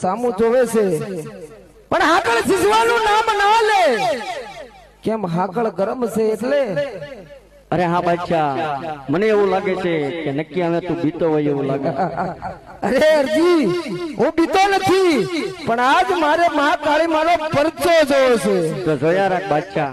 સામું જોવે છે. પણ હાકળ સિસવાનું નામ ના લે. કેમ હાકળ ગરમ છે એટલે? અરે હા બાદશાહ. મને એવું લાગે છે કે નક્કી હવે તું બીતો હોય એવું લાગે. અરે અરજી હું બીતો નથી પણ આજ મારે મહાકાળી મારો પરચો જોવો છે. તો જોયા રાખ બાદશાહ.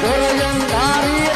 ભોજન ધારી